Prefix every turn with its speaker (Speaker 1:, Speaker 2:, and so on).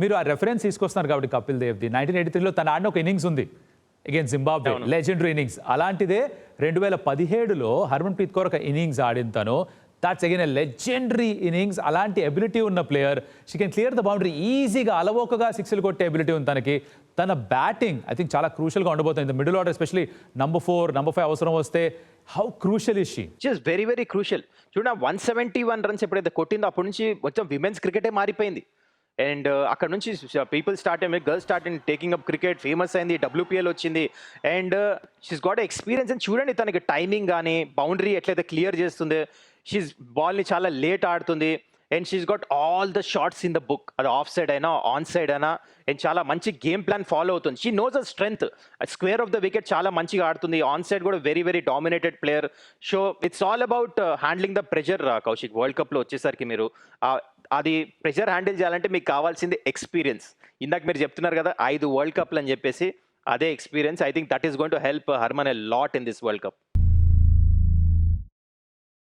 Speaker 1: మీరు ఆ రెఫరెన్స్ తీసుకొస్తున్నారు కాబట్టి కపిల్ దేవ్ది. నైన్టీన్ ఎయిటీ త్రీలో తన ఆడిన ఒక ఇన్నింగ్స్ ఉంది. అగైన్ జింబాబ్వే లెజెండరీ ఇన్నింగ్స్ అలాంటిదే రెండు వేల పదిహేడులో హర్మన్ ప్రీత్ కౌర్ ఒక ఇన్నింగ్స్ ఆడిన తను. దాట్స్ అగైన్ లెజెండరీ ఇన్నింగ్స్ అలాంటి ఎబిలిటీ ఉన్న player she can clear the boundary ఈజీగా అలవోకగా సిక్స్లు కొట్టే ఎబిలిటీ ఉంది తనకి. తన బ్యాటింగ్ ఐ థింక్ చాలా క్రూషల్గా ఉండబోతుంది. Middle order especially number four number five అవసరం వస్తే how crucial is she
Speaker 2: just very very crucial చూడ వన్ సెవెంటీ వన్ రన్స్ ఎప్పుడైతే కొట్టిందో అప్పటి నుంచి మొత్తం విమెన్స్ క్రికెటే మారిపోయింది. అండ్ uh, అక్కడ నుంచి పీపుల్ స్టార్ట్ అయ్యి girls start and taking up cricket famous అయింది డబ్ల్యూపీఎల్ వచ్చింది. అండ్ షీస్ గాట్ ఎక్స్పీరియన్స్ అని చూడండి తనకి టైమింగ్ కానీ బౌండరీ ఎట్లయితే క్లియర్ చేస్తుంది షీస్ బాల్ని చాలా లేట్ ఆడుతుంది. And she's got all the shots in the book అది ఆఫ్ సైడ్ అయినా ఆన్ సైడ్ అయినా. అండ్ చాలా మంచి గేమ్ ప్లాన్ ఫాలో అవుతుంది. She knows a strength square of the wicket చాలా మంచిగా ఆడుతుంది. ఆన్ సైడ్ కూడా very very dominated player so it's all about handling the pressure Kaushik world కప్లో వచ్చేసరికి మీరు అది ప్రెషర్ హ్యాండిల్ చేయాలంటే మీకు కావాల్సింది ఎక్స్పీరియన్స్ ఇందాక మీరు చెప్తున్నారు కదా ఐదు వరల్డ్ కప్లు అని చెప్పేసి అదే experience I think that is going to help Harman a lot in this world cup